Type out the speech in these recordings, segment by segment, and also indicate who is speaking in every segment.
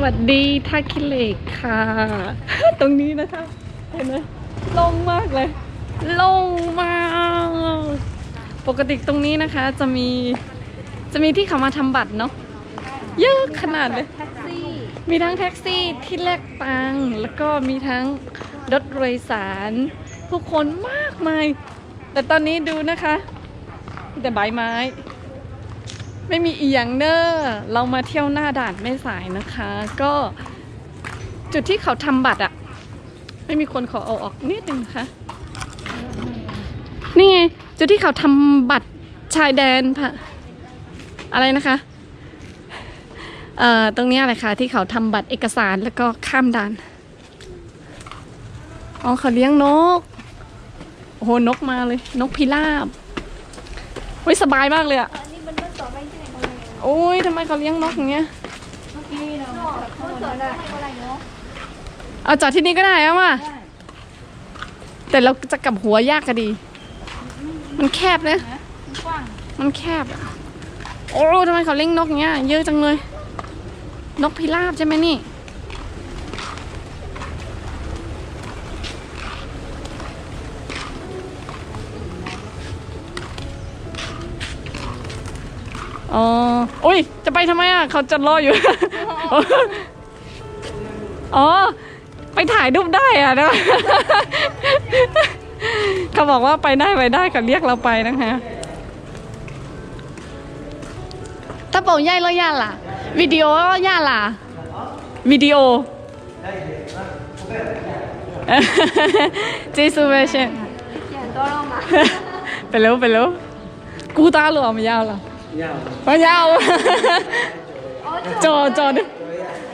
Speaker 1: วัสดีท่าคิเลกค่ะ ตรงนี้นะคะเห็นไหมโล่งมากเลยโล่งมาก ปกติตรงนี้นะคะจะมีจะมีที่เขามาทำบัตรเนาะเยอะขนาดเลย มีทั้งแท็กซี่ที่แลกตังแล้วก็มีทั้งรถโดยสารผู้คนมากมาย แต่ตอนนี้ดูนะคะ แต่ใบไม้ ไม่มีอีหยังเนอร์เรามาเที่ยวหน้าด่านแม่สายนะคะ ก็จุดที่เขาทำบัตรอะไม่มีคนขอเอาออกนิดนึงนะคะนี่ไง จุดที่เขาทำบัตรชายแดนค่ะอะไรนะคะเอ่อตรงนี้อะไรคะที่เขาทำบัตรเอกสารแล้วก็ข้ามด่านอ๋อเขาเลี้ยงนกโอ้โหนกมาเลย นกพิราบเฮ้ยสบายมากเลยอะ
Speaker 2: อันนี้มันต้องต่อไปที่ไหนคนเลย
Speaker 1: โอ้ยทำไมเขาเลี้ยงนกอย่างเงี้ย
Speaker 2: เมื่อกี้เราเขาต่อได้อะไรเนาะ
Speaker 1: เอาจอดที่นี่ก็ได้อะว่ะแต่เราจะกลับหัวยากก็ดี มันแคบนะ
Speaker 2: กว้าง
Speaker 1: มันแคบอะโอ้ทำไมเขาเลี้ยงนกอย่างเงี้ย เยอะจังเลย นกพิราบใช่ไหมนี่ อ๋ออุ้ย จะไปทำไมอะ เขาจะรออยู่ อ๋อ ไปถ่ายรูปได้อะนะเขาบอกว่าไปได้ไปได้เขาเรียกเราไปนะคะถ้าบอกย่ายแล้วย่าล่ะ วิดีโอย่าล่ะ วิดีโอจีซูเวชัน
Speaker 2: เขียนตัวลงมา
Speaker 1: ไปเร็วไปเร็วกูตาหลวมนยาวเห รอ
Speaker 3: ยาว
Speaker 1: มันยาวจอจอดิ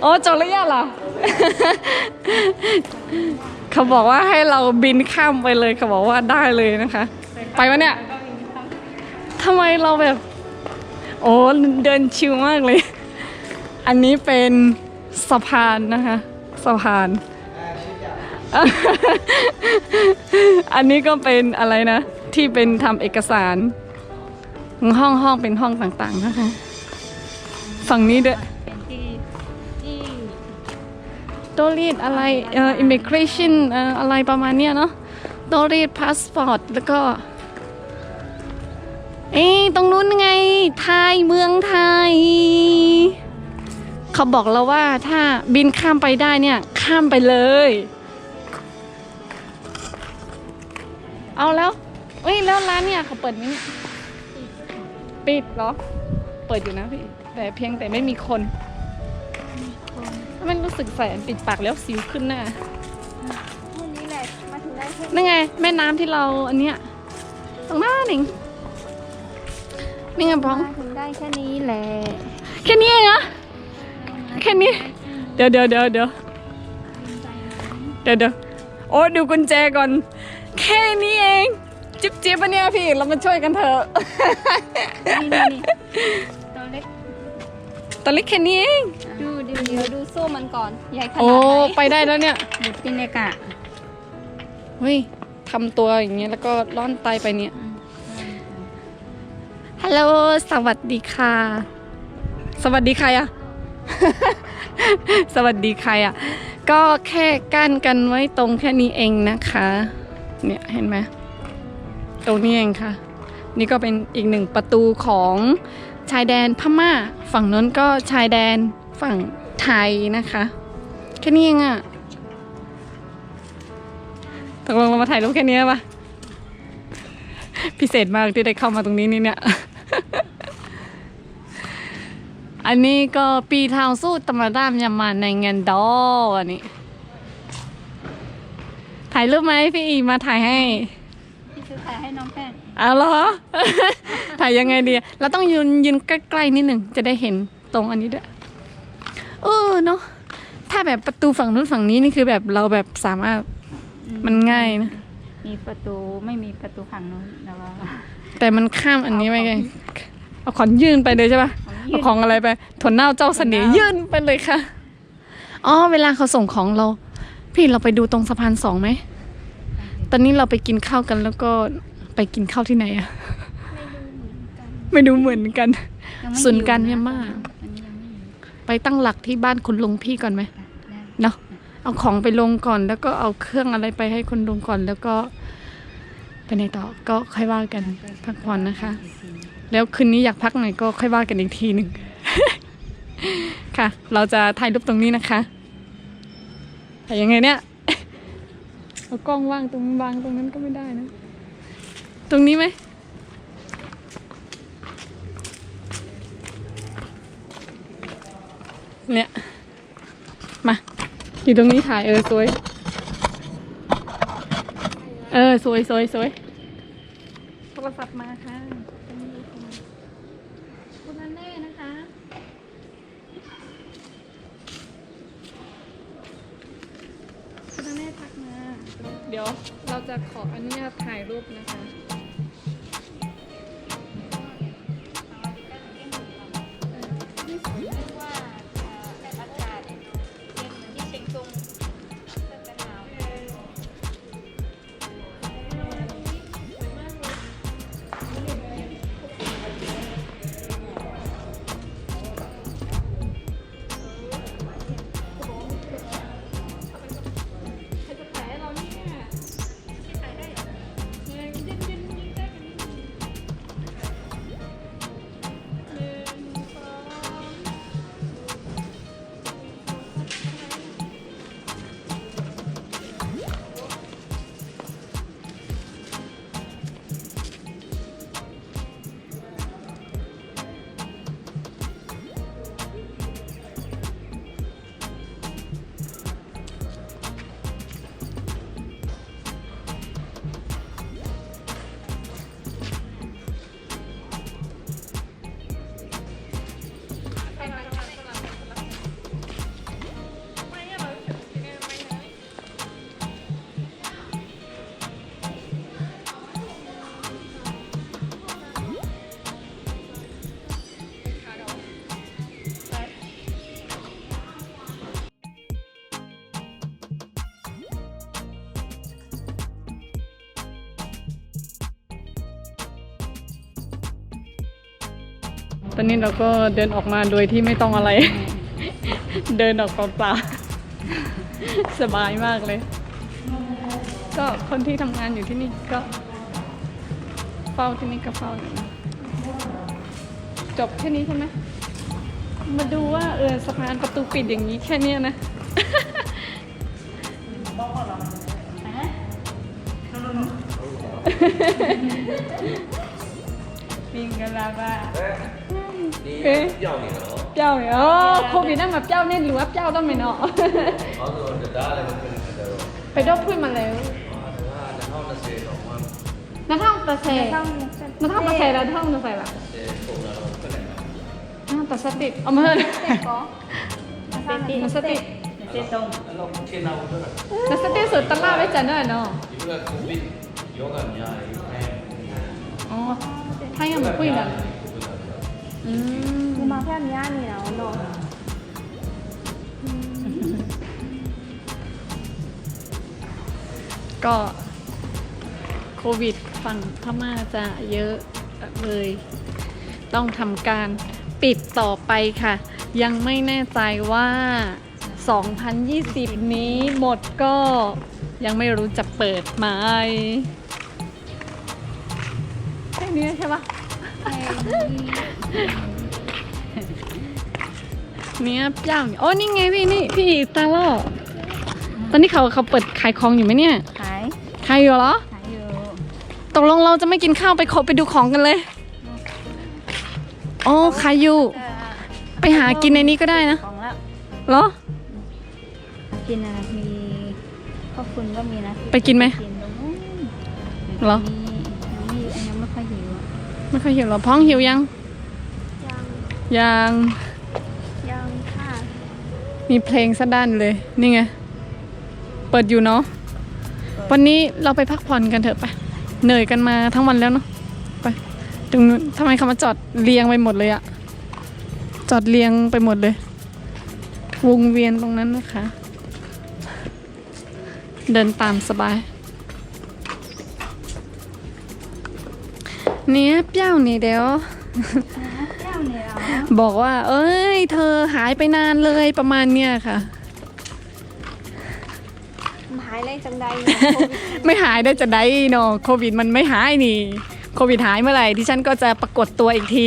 Speaker 1: อ๋อจอแล้วย่าล่ะเขาบอกว่าให้เราบินข้ามไปเลยเขาบอกว่าได้เลยนะคะ ไปวะเนี่ยทำไมเราแบบ โอ้เดินชิวมากเลย อันนี้เป็นสะพานนะคะ สะพาน อันนี้ก็เป็นอะไรนะ ที่เป็นทำเอกสาร ห้องห้องเป็นห้องต่างๆนะคะ ฝั่งนี้ด้วย
Speaker 2: เป็นที่ที่
Speaker 1: ต้องรีดอะไรเอ่อ immigration เอ่ออะไรประมาณเนี้ยเนาะตรีดพาสปอร์ตแล้วก็ เอ้ยตรงนู้นไง ไทยเมืองไทย เขาบอกเราว่าถ้าบินข้ามไปได้เนี่ย ข้ามไปเลย เอาแล้วเอ้ยแล้วร้านเนี่ยเขาเปิดไหมเนี่ย ปิดเหรอ เปิดอยู่นะพี่ แต่เพียงแต่ไม่มีคน มันรู้สึกแสนปิดปากแล้วสิวขึ้นหน้า
Speaker 2: พรุ่งนี้แหละมาถึงได้แค่
Speaker 1: นั่นไง แม่น้ำที่เราอันเนี้ยตรงหน้าหนิงนี่ไงพ้อง
Speaker 2: มาถึงได้แค่นี้แหละ
Speaker 1: แค่นี้เองเหรอแค่นี้ เดี๋ยวเดี๋ยวเดี๋ยวเดี๋ยวเดี๋ยวเดี๋ยวโอ้ดูกุญแจก่อน แค่นี้เอง จิ๊บจิ๊บปะเนี่ยพี่เรามาช่วยกันเถอะ
Speaker 2: นี่นี่นี่ตัวเล็ก
Speaker 1: ตอนเล็กแค่นี้เอง
Speaker 2: ดูเดี๋ยวเดี๋ยวดูโซ่มันก่อนใหญ่ขนาด
Speaker 1: โอ้
Speaker 2: ไหน
Speaker 1: ไปได้แล้วเนี่ย
Speaker 2: บุดกินเนกะ
Speaker 1: เฮ้ยทำตัวอย่างเงี้ยแล้วก็ล่อนไตไปเนี่ยฮัลโหลสวัสดีค่ะ สวัสดีใครอะสวัสดีใครอะก็แค่กั้นกันไว้ตรงแค่นี้เองนะคะ เนี่ยเห็นไหม ตรงนี้เองค่ะ นี่ก็เป็นอีกหนึ่งประตูของชายแดนพม่า ฝั่งนั้นก็ชายแดนฝั่งไทยนะคะแค่นี้เองอะตกลงเรามาถ่ายรูปแค่นี้ปะพิเศษมากที่ได้เข้ามาตรงนี้นี่เนี่ย อันนี้ก็ปีทางสู้ตำรวจยามาในเงินดออันนี้ ถ่ายรูปไหมพี่อีมาถ่ายให้
Speaker 2: ซื้อขายให้น้องแป้ง
Speaker 1: เอาเหรอ ถ่ายยังไงดีเราต้องยืนยืนใกล้ๆนิดหนึ่งจะได้เห็นตรงอันนี้ด้วยเออเนาะถ้าแบบประตูฝั่งนู้นฝั่งนี้นี่คือแบบเราแบบสามารถมันง่ายนะ
Speaker 2: มีประตูไม่มีประตูฝั่งนู้นแล้วก็
Speaker 1: แต่มันข้ามอันนี้ไปไงเอาของยื่นไปเลยใช่ปะเอาของอะไรไปถั่วเน่าเจ้าเสน่ห์ยื่นไปเลยค่ะอ๋อเวลาเขาส่งของเรา พี่เราไปดูตรงสะพานสองไหม ตอนนี้เราไปกินข้าวกันแล้วก็ไปกินข้าวที่ไหนอะไม่ดูเหมือนกัน
Speaker 2: ยังไม่
Speaker 1: ศูนย์การเมียนมา
Speaker 2: อันนี้ยังไม่อยู่
Speaker 1: ไปตั้งหลักที่บ้านคุณลุงพี่ก่อนไหม
Speaker 2: ได้
Speaker 1: เนาะเอาของไปลงก่อนแล้วก็เอาเครื่องอะไรไปให้คุณลุงก่อนแล้วก็ไปไหนต่อก็ค่อยว่ากันพักผ่อนนะคะ แล้วคืนนี้อยากพักหน่อยก็ค่อยว่ากันอีกทีหนึ่งค่ะ เราจะถ่ายรูปตรงนี้นะคะแต่ยังไงเนี่ย เอากล้องว่างตรงวางตรงนั้นก็ไม่ได้นะ ตรงนี้ไหมเนี่ยมา อยู่ตรงนี้ถ่ายเออสวย เออสวยสวยสวยโทรศัพท์มาค่ะคุณนันเน่นะคะ คุณนันเน่ทักมา เดี๋ยวเราจะขออนุญาตถ่ายรูปนะคะ
Speaker 2: ต
Speaker 1: อนนี้เราก็เดินออกมาโดยที่ไม่ต้องอะไร เดินออกเปล่าๆสบายมากเลย ก็คนที่ทำงานอยู่ที่นี่ก็เฝ้าที่นี่ก็เฝ้าอยู่นะจบแค่นี้ใช่ไหมมาดูว่าเออสะพานประตูปิดอย่างนี้แค่เนี้ยนะ
Speaker 2: ปิงกันลาบ้า
Speaker 3: 你要你了
Speaker 1: 哦。ပြောင်းရအောင်ကိုဗစ်နဲ့မပြောင်းနဲ့လူကပြောင်းတော့မယ်နော်
Speaker 3: 好，那我这打了个分数的
Speaker 1: 哦。ဘယ်တော့ဖွင့်မလဲ啊，这
Speaker 3: 啊，然后那谁老
Speaker 1: 王，2010 2010လား2020လား谁偷了老不来了。2017အမဟုတ်
Speaker 3: ကော2017那老公天哪，我这个
Speaker 1: 2017ဆိုတစ်လပဲကျန်တော့ရနော်
Speaker 3: 你这个口味有感觉啊，有
Speaker 1: 哎。哦ထိုင်းရမဖွင့်တာလား อืม
Speaker 2: มีมาแค่นี้นี่แล้วเนาะ
Speaker 1: ก็โควิดฝั่งพม่าจะเยอะเลย ต้องทำการปิดต่อไปค่ะ ยังไม่แน่ใจว่า 2020 นี้หมดก็ยังไม่รู้จะเปิดไหมแค่นี้ใช่ปะ เนี่ยเจ้าเนี่ยโอ้นี่ไงพี่นี่พี่ตาล่อตอนนี้เขาเขาเปิดขายของอยู่ไหมเนี่ย
Speaker 2: ขาย
Speaker 1: ขายอยู่เหรอ
Speaker 2: ขายอยู่
Speaker 1: ตกลงเราจะไม่กินข้าวไปขอไปดูของกันเลย อ๋อขายอยู่ ไปหากินในนี้ก็ได้นะ
Speaker 2: ของแล้ว
Speaker 1: เหรอ
Speaker 2: กินอะไรมีข้าวคุณก็มีนะ
Speaker 1: ไปกินไหม
Speaker 2: กินตรงนู้น
Speaker 1: เหรอ
Speaker 2: ไม่ค่อยหิว
Speaker 1: เหรอพ้องหิวยัง
Speaker 2: ยัง
Speaker 1: ยัง
Speaker 2: ยังค่ะ
Speaker 1: มีเพลงซะด้านเลย นี่ไง เปิดอยู่เนาะวันนี้เราไปพักผ่อนกันเถอะไปเหนื่อยกันมาทั้งวันแล้วเนาะไปตรงนู้นทำไมเขามาจอดเรียงไปหมดเลยอะจอดเรียงไปหมดเลย วงเวียนตรงนั้นนะคะ เดินตามสบาย เนี่ยเปรี้ยวนี่เดี๋ยว
Speaker 2: แก้วเนี่ยเหรอ
Speaker 1: บอกว่า เอ้ย เธอหายไปนานเลยประมาณเนี้ยค่ะ
Speaker 2: หายเลยจังใด
Speaker 1: ไม่หายได้จะได้เนาะโควิดมันไม่หายนี่ โควิดหายเมื่อไหร่ที่ฉันก็จะปรากฏตัวอีกที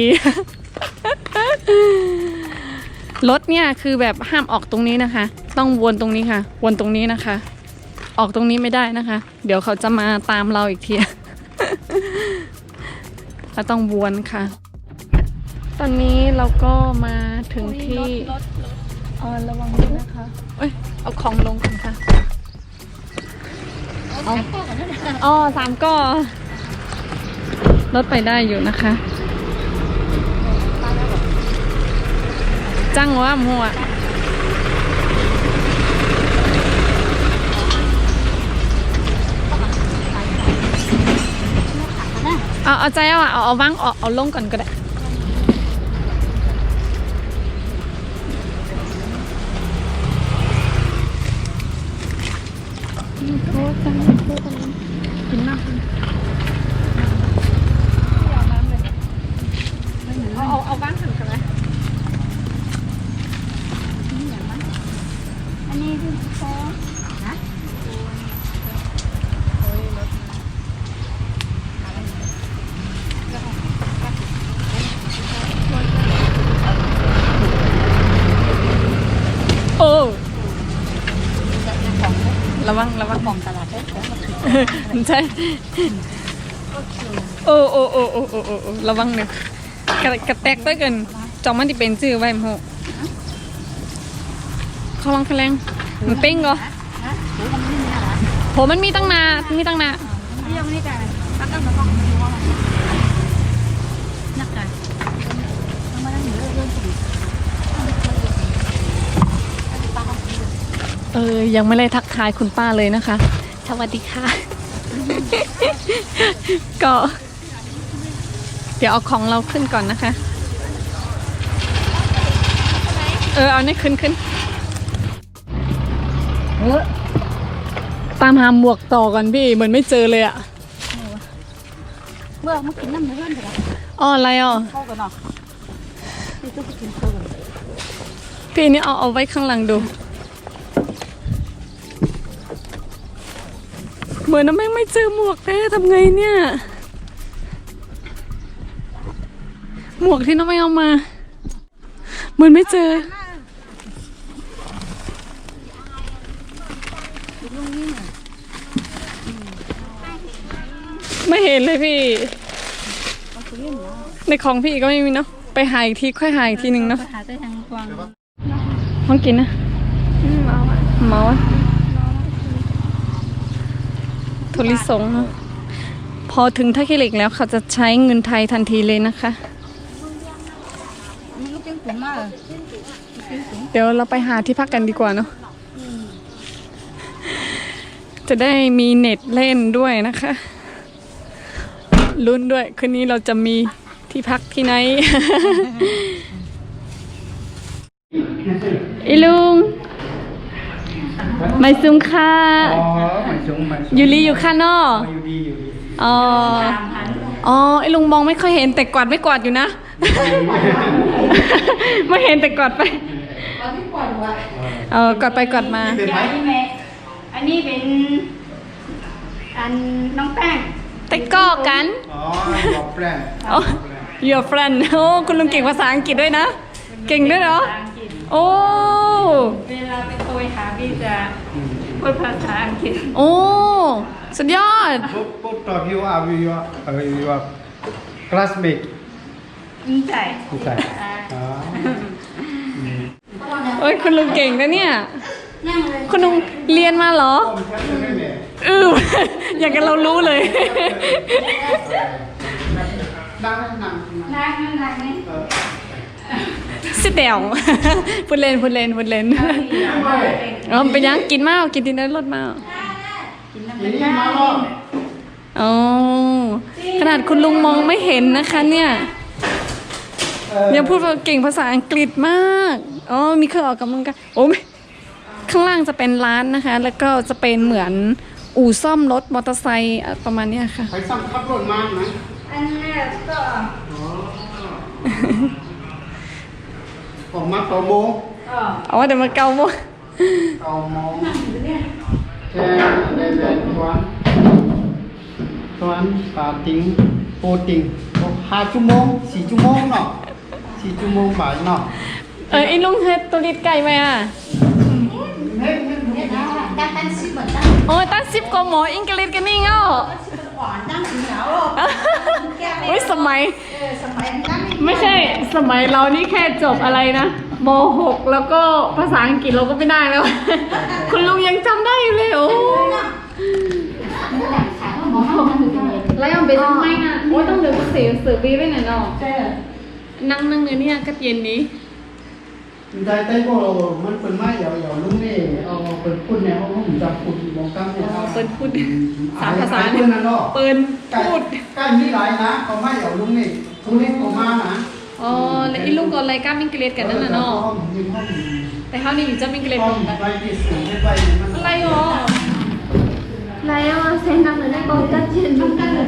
Speaker 1: รถเนี่ยคือแบบห้ามออกตรงนี้นะคะ ต้องวนตรงนี้ค่ะ วนตรงนี้นะคะ ออกตรงนี้ไม่ได้นะคะ เดี๋ยวเขาจะมาตามเราอีกที เราต้องวนค่ะ ตอนนี้เราก็มาถึงที่เออระวังด้วยนะคะเอ้ยเอาของลงก่อนค่ะเอาอ๋อสามก็รถไปได้อยู่นะคะ จังว่ามัว เอาเอาใจเอาเอาเอาวางเอาเอาลงก่อนก็ได้ ระวังระวัง
Speaker 2: ของตลาดได้ของ
Speaker 1: ใช่โอ้โอ้โอ้โอ้โอ้โอ้โอ้ระวังเนี่ยกระกระแตกได้เกินจองมันที่เป็นชื่อไว้มั้งเขาลองคะแรงมันเป้งก็
Speaker 2: ฮะหรือมันไม่มีอะไร
Speaker 1: โหมันมีตั้งนามีตั้งนา เออยังไม่ได้ทักทายคุณป้าเลยนะคะ สวัสดีค่ะ ก็ เดี๋ยวเอาของเราขึ้นก่อนนะคะ เออเอานี่ขึ้นขึ้น
Speaker 2: เออ
Speaker 1: ตามหาหมวกต่อก่อนพี่เหมือนไม่เจอเลยอะ
Speaker 2: เมื่อมากินน้ำในเพื่อนกัน
Speaker 1: อ๋ออะไรอะ
Speaker 2: เข้ากันเนาะนี่ต้องไปกินเข้ากัน
Speaker 1: พี่นี่เอาเอาไว้ข้างหลังดู เหมือนน้ำแม่งไม่เจอหมวกแท้ทำไงเนี่ย หมวกที่น้องไม่เอามา เหมือนไม่เจอไม่เห็นเลยพี่ ในของพี่ก็ไม่มีเนาะไปหาอีกทีค่อยหาอีกทีหนึ่งเนาะ
Speaker 2: หาได้ทางกวาง
Speaker 1: ห้องกินนะเมาอะเมาอะ ทุลิสงฆ์เนอะพอถึงท่าขี้เหล็กแล้วเขาจะใช้เงินไทยทันทีเลยนะคะ
Speaker 2: นี่ลูกยังผมมาก
Speaker 1: เดี๋ยวเราไปหาที่พักกันดีกว่าเนาะจะได้มีเน็ตเล่นด้วยนะคะลุ้นด้วยคืนนี้เราจะมีที่พักที่ไหนอีลุง ไม่ซุงค่ะ
Speaker 4: อ๋อหมายถึงหมายถึง
Speaker 1: ยูรีอยู่ข้างนอก
Speaker 4: อยู่ดีอยู่ดี
Speaker 1: อ๋อ อ๋อ ไอ้ลุงมองไม่ค่อยเห็นแต่กวาดไม่กวาดอยู่นะ ไม่เห็นแต่กวาดไปเออกวาดไปกวาดมา
Speaker 4: เป็นไหม
Speaker 2: อันนี้แม่อันนี้เป็นอันน้องแป้ง
Speaker 1: แต่ก็กัน
Speaker 4: อ๋อบอกแฟน
Speaker 1: อ๋อ your friend โอ้คุณลุงเก่งภาษาอังกฤษด้วยนะ เก่งด้วยเหรอ โอ้
Speaker 2: เวลาไปโทรหาพี่จะพูดภาษาอังกฤษ
Speaker 1: โอ้ สุดยอด
Speaker 4: ปุ๊บปุ๊บตอบยูอาร์วิวเอ่อยูอาร์ classmate
Speaker 2: อืมใช่
Speaker 4: ผู้ชายอ๋ออืม
Speaker 1: เอ้ย คุณลุงเก่งนะเนี่ย
Speaker 2: นั่งเลย
Speaker 1: คุณลุงเรียนมาเหรอ
Speaker 4: ผมแค่ไม่แน่
Speaker 1: อือ อย่างกันเรารู้เลย
Speaker 4: ดังนั่ง
Speaker 2: นั่งนั่งนั่งนี่
Speaker 1: สิเดวพูดเล่นพูดเล่นพูดเล่นเออเป็นยังกินมากกินดินเนอร์รสมาก
Speaker 2: กินน้ำ
Speaker 4: ที
Speaker 2: มัน
Speaker 4: นี้มาล้อ
Speaker 1: อ๋อขนาดคุณลุงมองไม่เห็นนะคะเนี่ย
Speaker 4: เออ
Speaker 1: ยังพูดเก่งภาษาอังกฤษมากอ๋อมีเครื่องออกกำลังกายโอ้ไม่ข้างล่างจะเป็นร้านนะคะ แล้วก็จะเป็นเหมือนอู่ซ่อมรถมอเตอร์ไซค์อะประมาณเนี้ยค่ะ
Speaker 4: ไปสั่งขับรถมาไหม
Speaker 2: อันนี้ก็
Speaker 4: อ๋อ ออกมาเก้าโมง
Speaker 1: เอาว่าเดี๋ยวมาเกาโมง
Speaker 4: เก้าโมงแค่ได้แบบทวนทวนปาติงโปติงห้าชั่วโมงสี่ชั่วโมงเนาะสี่ชั่วโมงบ่ายเนาะ
Speaker 1: เออไอ้ลุงเฮ็ดตัวลิดไก่ไหมอะ
Speaker 4: เฮ้ยเฮ้ย
Speaker 2: เนี่ยนะตั้งตั้งชื่อเหมือนตั้ง
Speaker 1: โอ้ยตั้งสิบกว่าหมออังกฤษกันนี่เงา
Speaker 2: ชื่อเป็นก่อนตั้งสีเหงา
Speaker 1: อุ้ยสมัย
Speaker 2: เออสมัยนั้น
Speaker 1: ไม่ใช่สมัยเรานี่แค่จบอะไรนะม .6 แล้วก็ภาษาอังกฤษเราก็ไม่ได้แล้ว คุณลุงยังจำได้อยู่เลยโอ้แล้วยังเป็นไม่นะโอ้ยต้องเดือดเสียสือบีไปไหนเนาะนั่งนั่งเนื้อเนี่ยก็เย็นนี้
Speaker 4: ได้ใต้โบมันเป็นไม้เหยาเหยาลุงนี่เอาเปิดพุ่นเนี่ยเขาผมจำพุ่นมองกั้มเนี่ย
Speaker 1: เปิดพุ่นสามภาษา
Speaker 4: เนี่ยเปิด
Speaker 1: พูด
Speaker 4: กล้นนี่หลายนะเขาไม้เหยวลุงนี่ทุเรศเขามานะ
Speaker 1: อ๋อแล้วอีลูกก็ไรกล้มมิงเกลตกันนั่นน่ะเนาะแต่เขานี่อยู่จะมิงเกล
Speaker 4: ต
Speaker 1: กั
Speaker 4: นอะไรอ๋อไร
Speaker 1: อะเซนนัง
Speaker 2: เลยได้กองกันเย็
Speaker 1: นทุกท่านเลย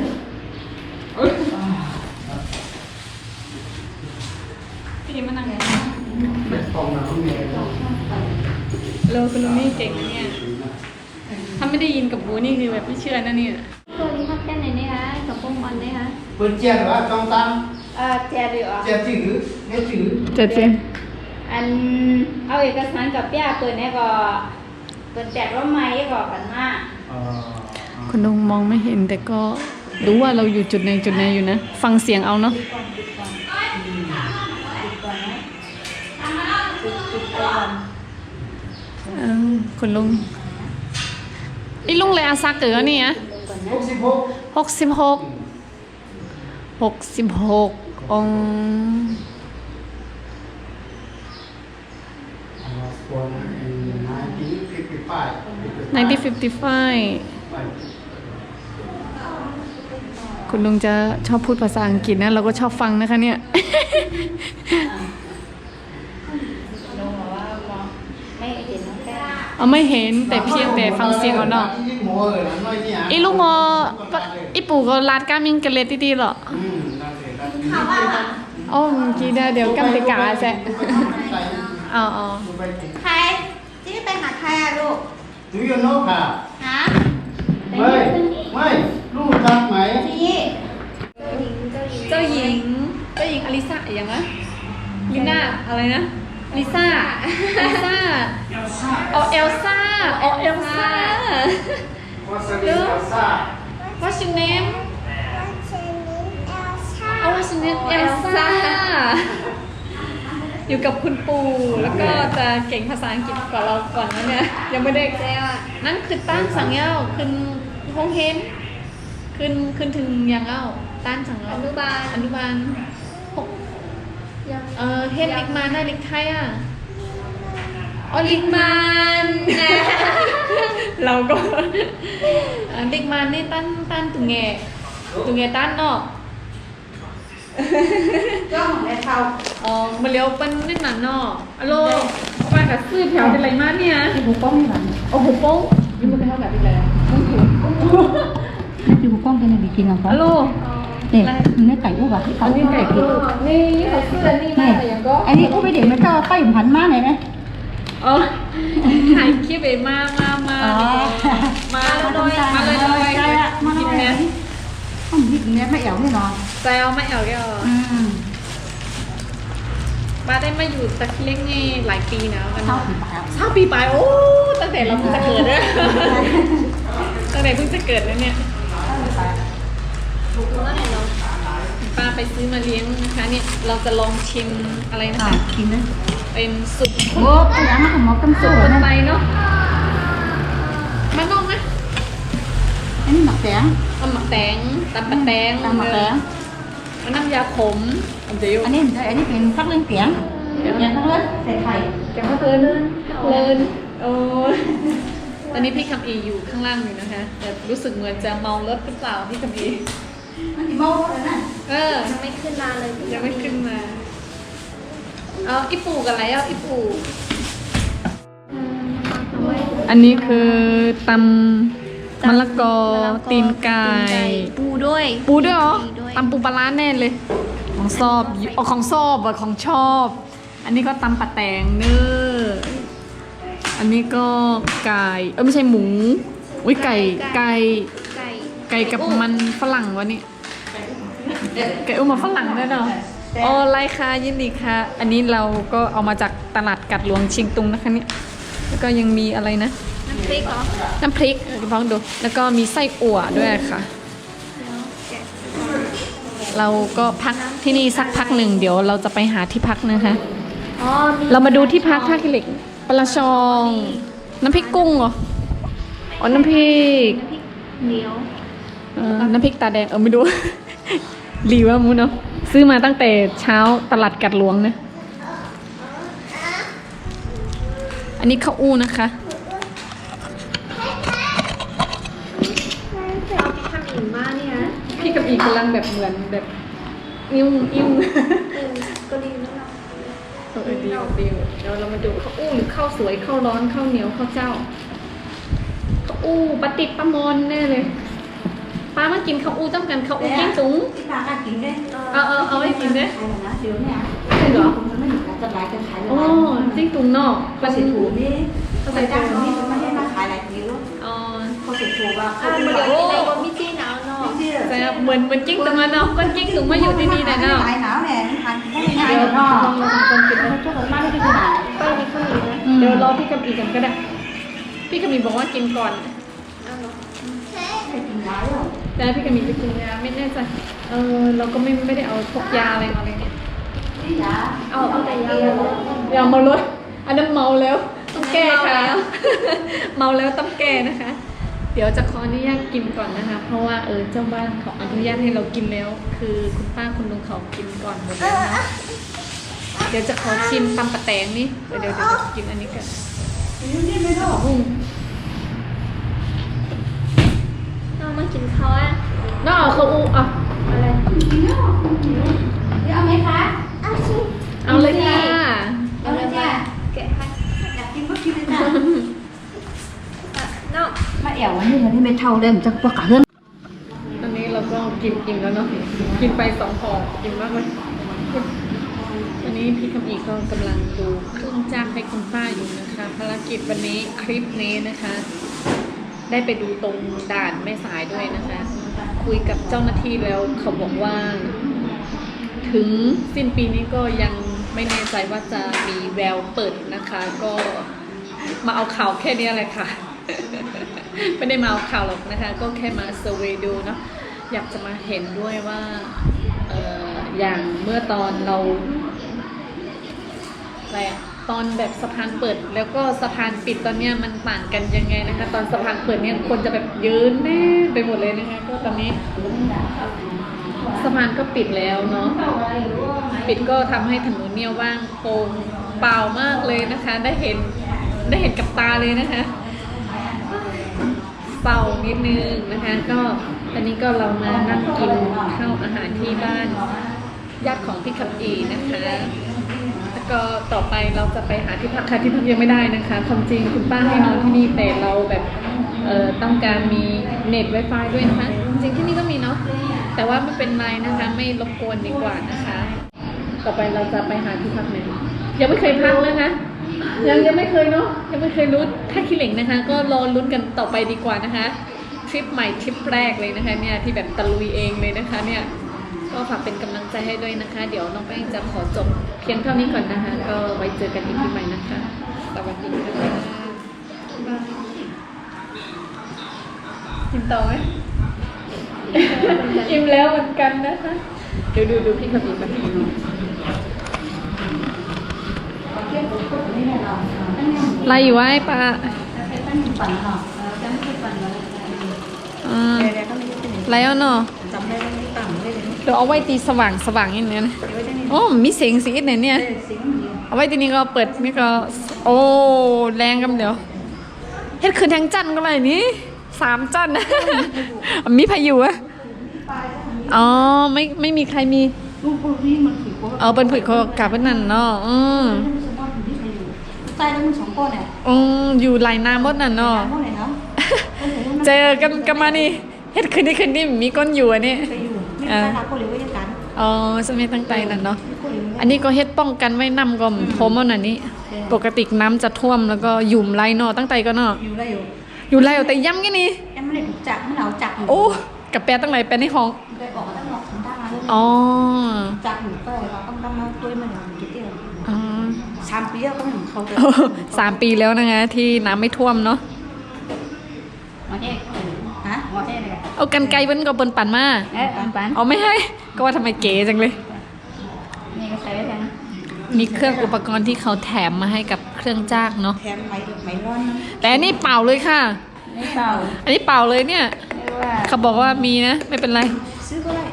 Speaker 4: นี่มันนั่งไง ย
Speaker 1: เราคุณลุงนี่เก่งนะเนี่ยถ้าไม่ได้ยินกับบูนี่คือแบบไม่เชื่อนะเนี่ย
Speaker 2: สวัสดีครับแค่ไหนนี่คะกับพงมันนี่คะ
Speaker 4: เปิดเจียร์ว่าจองตัง
Speaker 2: เอ่อแจดีอะ
Speaker 4: เจียร์จื้อเฮ็ดจื้อ
Speaker 1: เจ็ดเจน
Speaker 2: อันเอาเอกสารกับเปียเปิดเนี่ยก็เปิดแจกรถไม้ก็กันมา
Speaker 4: อ่า
Speaker 1: คุณลุงมองไม่เห็นแต่ก็รู้ว่าเราอยู่จุดไหนจุดไหนอยู่นะ ฟังเสียงเอาเนาะ เออคุณลุงไอ้ลุงเลยอาซาเก๋อนี่อะ
Speaker 4: หกสิบหก
Speaker 1: หกสิบหกหกสิบหกอง
Speaker 4: อ่าควรนายที่ฟิฟตี้ไฟ
Speaker 1: 1955คุณลุงจะชอบพูดภาษาอังกฤษนะ เราก็ชอบฟังนะคะเนี่ย
Speaker 2: ลงบอกว่ามองไม่เห็นน้องแก้
Speaker 1: เอาไม่เห็นแต่เพียงแต่ฟังเสียงเอาเนาะ
Speaker 4: หมอเออนั่นน้อยเนี่ย
Speaker 1: อีลูกงอปะอีปู่ก็ลาดก้ามิงกันเลยดีๆหรอ
Speaker 4: อืมนั่นสินั่นสิ
Speaker 2: ข่าวว่า
Speaker 1: อ๋อเมื่อกี้เดี๋ยวกัมติกาแซะอ๋ออ๋อ
Speaker 2: ใครที่ไปหาใครอะลูก
Speaker 4: ดูยูโน่ค่ะ
Speaker 2: ฮะ
Speaker 4: ไม่ไม่รู้จักไหม
Speaker 2: นี่
Speaker 1: เจ้าหญิง เจ้าหญิงอลิซาอย่างนะลิน่าอะไรนะ ลิซ่าลิซ่าอ๋อเอลซ่าอ๋อเอลซ่า
Speaker 4: วาซาบิซาซา
Speaker 1: What's your name? Oh, what's your name? Elsa อยู่กับคุณปู่แล้วก็จะเก่งภาษาอังกฤษกว่าเราก่อนนะเนี่ยยังไม่ได้นั่นคือต้านสังเย้าขึ้นห้องเฮมขึ้นขึ้นถึงยังเอ้าต้านสังเย้าอนุบาลอนุบาลหก เออเฮดลิกมาได้ลิกไทยอะอ๋อลิกมันเราก็อ่าลิกมันนี่ต้านต้านตุงแงตุงแงต้านเนาะ
Speaker 2: ก็ของไอ้เขา
Speaker 1: อ๋อมาเลี้ยวเป็นนิดหน่อยเนาะอะโลมากับซื้อแถวเป็นไรมาเนี่ย
Speaker 2: ที่บุกป้องนี่หลัง
Speaker 1: โอ้โหโป้งนี่มันเป็นเท่ากับอีกแล้ว
Speaker 2: นี่คือบุกป้องเป็นในบิกินของเขา
Speaker 1: อะโล
Speaker 2: เด็กนี่ไก่อู้บะที่เขา
Speaker 1: อันนี้ไก่กินนี่เขาซื้อนนี้มาแต่ยังก็
Speaker 2: อันนี้อู้ไปเด็กไม่เจ้าป้ายพันมาไหนไหม
Speaker 1: อ๋อถ่ายคลิปเองมามามามาเลยมาเลยมาเลยกินเนี่ย
Speaker 2: ต้องบิดเนี่ยไม่เอ๋วนี่เนาะ
Speaker 1: แซวไม่เอาแกอะ
Speaker 2: อืม
Speaker 1: ป้าได้มาอยู่ตะเล็กนี่หลายปีแล้วกัน
Speaker 2: เท่าปีไป
Speaker 1: เท่าปีไปโอ้ตั้งแต่เราเพิ่งจะเกิดเลยตั้งแต่เพิ่งจะเกิดแล้วเนี่ย ป้าไปซื้อมาเลี้ยงนะคะเนี่ยเราจะลองชิมอะไรนะ
Speaker 2: อ่า
Speaker 1: คะ
Speaker 2: กินนะ
Speaker 1: เป็นสุด
Speaker 2: โอ้ยยังมาขโมยกัน
Speaker 1: สุ
Speaker 2: สู้
Speaker 1: ดคน
Speaker 2: นะ
Speaker 1: ไปเนาะมานอกนะ
Speaker 2: อันนี้หมักแตง
Speaker 1: เอาหมักแตงตำปะแตง
Speaker 2: ตำหมักแตง
Speaker 1: เอาน้ำยาขมอันเดียว
Speaker 2: อันนี้อันนี้เป็นฟักเล่นเกียงเกียงทั้งเล่นใส่ไข่
Speaker 1: แกงข้าวเพลินเพลินโอ้ยตอนนี้พี่คำอีอยู่ข้างล่างอยู่นะคะแต่รู้สึกเหมือนจะเมารถหรือเปล่าพี่คำอี
Speaker 2: มันจะเมาเลยนะ
Speaker 1: เออ ยังไม่ขึ้นมาเลยยังไม่ขึ้นมา เอาอีปูกับอะไรอะอีปูอันนี้คือตำมะละกอตีนไก่
Speaker 2: ปูด้วย
Speaker 1: ปูด้วยเหรอ
Speaker 2: มีด้วย
Speaker 1: ตำปูปลาร้าแน่เลย ของชอบอ๋อของชอบอะของชอบ อันนี้ก็ตำปะแตงเนื้ออันนี้ก็ไก่เออไม่ใช่หมูอุ้ยไก่ไก่
Speaker 2: ไก่
Speaker 1: ไก่กับมันฝรั่งวะนี่ ไก่อุ้มมาฝรั่งด้วยเนาะโอ้ไลค่ะยินดีค่ะ อันนี้เราก็เอามาจากตลาดกัดหลวงเชียงตุงนะคะเนี่ยแล้วก็ยังมีอะไรนะ
Speaker 2: น้ำพริกเหรอ
Speaker 1: น้ำพริกลองดู แล้วก็มีไส้อั่วด้วยค่ะ เราก็พักที่นี่สักพักหนึ่งเดี๋ยวเราจะไปหาที่พักนะคะ
Speaker 2: อ๋อ
Speaker 1: เรามาดูที่พักท่าขี้เหล็กปลาชอง น้ำพริกกุ้งเหรอ อ๋อ น้ำพริก
Speaker 2: น้ำพริกเหนียว
Speaker 1: เออน้ำพริกตาแดง เออไม่รู้ รีว่ามูเนาะซื้อมาตั้งแต่เช้าตลาดกัดหลวงนะ อันนี้ข้าวอู้นะคะ
Speaker 2: เอาที่ทำอิ่มมากเนี่ยนะ
Speaker 1: พี่กับอีกำลังแบบเหมือนแบบอิ่วอิ่ว
Speaker 2: เออก็ดีแล้วล่ะ
Speaker 1: เออดีดีเดี๋ยวเรามาดูข้าวอู้หรือข้าวสวยข้าวร้อนข้าวเหนียวข้าวเจ้าข้าวอู้ปลาติดปลามอนแน่เลย ป้ามากินข้าวอู้จ้ำกันข้าวอู้กิ้งตุ๋ง
Speaker 5: ที่ปลาก็กินได้
Speaker 1: เอาเอาเอาให้กินเด้อ
Speaker 5: ขายนะเดี๋ยวเนี่ย
Speaker 1: ใช่เหรอ
Speaker 5: มันไม่ถึงการจะหลายกันขาย
Speaker 1: โอ้จิ้งตุ๋งเนาะ
Speaker 5: เขาใส่ถุงนี่
Speaker 1: เขา
Speaker 5: ใส่
Speaker 1: ใส่
Speaker 5: ถุ
Speaker 1: ถุ
Speaker 5: ง
Speaker 1: ง
Speaker 5: นี่มันไม่ให้มาขายหลายกิโล
Speaker 1: อ๋อ
Speaker 5: เขาใส่ถุงว่า
Speaker 2: อ่า
Speaker 5: เขา
Speaker 2: เดี๋
Speaker 5: เป็
Speaker 2: ย
Speaker 5: น
Speaker 2: ว
Speaker 5: แบบ
Speaker 2: ในวันมิจิหนาวเนาะ
Speaker 1: แต่เหมือนเหมือนกิ้งตุ๋งอะเนาะก้นกิ้งตุ๋งมาอยู่ที่นี่นะเนาะ
Speaker 5: หลายหนาวเนี่ยทานไม่ได้
Speaker 1: เดี๋ยวล
Speaker 5: เนาะ
Speaker 1: องเราทำคนกินนะ
Speaker 5: ช่วยกันมากไม่ได้ขนาด
Speaker 2: ก็มีข้าวเหนียวนะ
Speaker 1: เดี๋ยวรอพี่กับอีกันก็ได้ พี่กับอีบอกว่ากินก่อน
Speaker 2: เอาเหรอ
Speaker 5: กินหลายหรอ
Speaker 1: แต่พี่กับมีจะกินยาไม่แน่ใจเออเราก็ไม่ไม่ได้เอาพกยาอะไรมาเลยเนี่ย
Speaker 5: ที่ยา
Speaker 2: เอาเอาแต่ยาหมด
Speaker 1: อย่ามาลดอันนั้นเมาแล้วต้องแก้ค่ะเมาแล้วต้องแก้นะคะ เดี๋ยวจะขออนุญาตกินก่อนนะคะ เพราะว่าเออเจ้าบ้านเขาอนุญาตให้เรากินแล้ว คือคุณป้าคุณลุงเขากินก่อนหมดแล้วนะเดี๋ยวจะขอชิมตำปะแตงนี่เดี๋ยวเดี๋ยวเดี๋ยวกินอันนี้กัน
Speaker 5: นี่ไม่รู้
Speaker 1: อืม
Speaker 2: เอามา กินข้าวอะ
Speaker 1: น้องเอาเขาอูอะ
Speaker 2: อะไร
Speaker 5: เดี๋ยวเอาไหมคะ
Speaker 1: เอาเลยค่ะ
Speaker 5: เอาเลยจ้ะ
Speaker 2: แกะให้
Speaker 5: อยากกินก็กินเลยจ้ะ
Speaker 2: อะเนาะ
Speaker 5: มาแอววันนี้วันนี้ไม่เท่าเลยมันจะปากกาเรื่อง
Speaker 1: ตอนนี้เราก็กินอิ่มแล้วเนาะ กินไปสองห่ออิ่มมากเลยวันนี้พี่คำอีก็กำลังดูเครื่องจ้างให้คุณป้าอยู่นะคะ ภารกิจวันนี้คลิปนี้นะคะ ได้ไปดูตรงด่านแม่สายด้วยนะคะ คุยกับเจ้าหน้าที่แล้วเขาบอกว่า ถึงสิ้นปีนี้ก็ยังไม่แน่ใจว่าจะมีแววเปิดนะคะ ก็มาเอาข่าวแค่นี้แหละค่ะ ไม่ได้มาเอาข่าวหรอกนะคะ ก็แค่มาเซอร์เวยดูเนาะอยากจะมาเห็นด้วยว่าอออย่างเมื่อตอนเราอะไรอะ ตอนแบบสะพานเปิด แล้วก็สะพานปิดตอนเนี้ยมันต่างกันยังไงนะคะ ตอนสะพานเปิดเนี่ยคนจะแบบยืนแน่ไปหมดเลยนะคะก็ตอนนี้สะพานก็ปิดแล้วเนาะปิดก็ทำให้ถนนเนี่ยว่างโปร่งเปล่ามากเลยนะคะ ได้เห็นได้เห็นกับตาเลยนะคะเป่านิดนึงนะคะ ก็ตอนนี้ก็เรามานั่งกินข้าวอาหารที่บ้านญาติของพี่คำอีนะคะ ก็ต่อไปเราจะไปหาที่พักค่ะที่พักยังไม่ได้นะคะความจริงคุณป้าให้นอนที่นี่แต่เราแบบเอ่อต้องการมีเน็ต Wi-Fi ด้วยนะคะจริงๆที่นี่ก็มีเนาะแต่ว่าไม่เป็นไรนะคะไม่รบกวนดีกว่านะคะ ต่อไปเราจะไปหาที่พักไหนยังไม่เคยพักนะคะยังยังไม่เคยเนาะยังไม่เคยรู้ถ้าคิดเหล็งนะคะ ก็รอลุ้นกันต่อไปดีกว่านะคะทริปใหม่ทริปแรกเลยนะคะเนี่ยที่แบบตะลุยเองเลยนะคะเนี่ย ก็ฝากเป็นกำลังใจให้ด้วยนะคะ เดี๋ยวน้องแป้งจะขอจบเพียงเท่านี้ก่อนนะคะ ก็ไว้เจอกันอีกทีใหม่นะคะ สวัสดีค่ะบ๊ายบายกินต่อไหมอิ่มแล้วเหมือนกันนะคะ เดี๋ยวดูดูพี่ขบีกันไล่อยู่ไว้ปะ
Speaker 5: ปั่นเนาะ
Speaker 1: อ่า
Speaker 5: เดี๋ยวก็ไม่รู้เป็น
Speaker 1: ไล่เอาเนาะ
Speaker 5: จำได้ว่าไม่ต่ำเลย
Speaker 1: เดี๋ยวเอาไว้ตีสว่างสว่างอย่างเนี้ยนะโอ้มีเสียงสีไหนเนี่ย
Speaker 5: สิง
Speaker 1: เอาไว้ทีนี้ก็เปิดนี่ก็โอ้แรงกันเดี๋ยวเฮ็ดคืนทั้งจันทร์ก็เลยนี่สามจันทร์นะ มีพายุอะอ๋อไม่ไม่มีใครมี
Speaker 5: ลูกพวกนี้มันถือว่า
Speaker 1: เอาเป็นผุดเขากลับเป็นนั่นเนาะอืม
Speaker 5: ใต้แล้วมันสองก้อนเนี่ย
Speaker 1: อืมอยู่หลายน้ำหมดนั่นเนาะ
Speaker 5: ก้อนไหนเนาะ
Speaker 1: เจอกันกันมานี่ เฮ็ดคืนนี้คืนนี้มีก้นอยู่อันนี้
Speaker 5: ไปอยู่ไม่ได้รักคนเลยว่าจะกัน
Speaker 1: อ๋อสมัยตั้งใจนั่นเนาะ
Speaker 5: คนเลย
Speaker 1: ไออันนี้ก็เฮ็ดป้องกันไว้นำก็พรมเอาน่ะนี่ปกติน้ำจะท่วมแล้วก็หยุ่มไรเนาะตั้งแต่ก็เนาะ
Speaker 5: อยู่ได้อยู่
Speaker 1: อยู่ไรเอาแต่ย้ำกันนี่
Speaker 5: แอมไม่ได้ถูกจักมันเอาจักอยู่
Speaker 1: โอ้กับแปรตั้งไหนแปรในห้อง
Speaker 5: ได้ออกมาตั้งนอกสันดาเลย
Speaker 1: อ๋อ
Speaker 5: จักอยู่ก็เราต้องต้องมาตัวมันอย่างกี่เตี้ย
Speaker 1: อ๋อ
Speaker 5: สามปีแล้วก็ไม่เหมือนเขาเลย
Speaker 1: สามปีแล้วนะคะที่น้ำไม่ท่วมเนาะ
Speaker 2: มาเอ๊ะ
Speaker 5: ฮะ
Speaker 2: มา เอ๊ะเลย
Speaker 1: เอากันไกลเบิ้นก็เปิ้นปั่นมา
Speaker 2: เอ๊ะปันปัน
Speaker 1: เอาไม่ให้ ก็ว่าทำไมเก๋จังเลย
Speaker 2: นี่ก็ใช้ไว้แทน
Speaker 1: มีเครื่องอุปกรณ์ที่เขาแถมมาให้กับเครื่องจ้างเนาะ
Speaker 5: แถมไหมไหมร้อนนะ
Speaker 1: แต่อันนี้เปล่าเลยค่ะ
Speaker 2: นี่เปล่า
Speaker 1: อันนี้เปล่าเลยเนี่ย
Speaker 2: เรียกว่า
Speaker 1: เขาบอกว่ามีนะ ไม่เป็นไร
Speaker 5: ซื้อก็ได้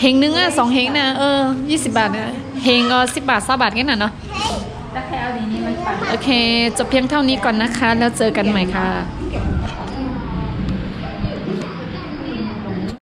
Speaker 1: เฮงนึงอะสองเฮงนะเออยี่สิบบาทนะเฮงก็สิบบาทสาบาทแค่นั้นเนาะ
Speaker 2: ถ้าแค่เอาดีนี้มันปัน
Speaker 1: โอเค จบเพียงเท่านี้ก่อนนะคะ แล้วเจอกันใหม่ค่ะ
Speaker 5: เ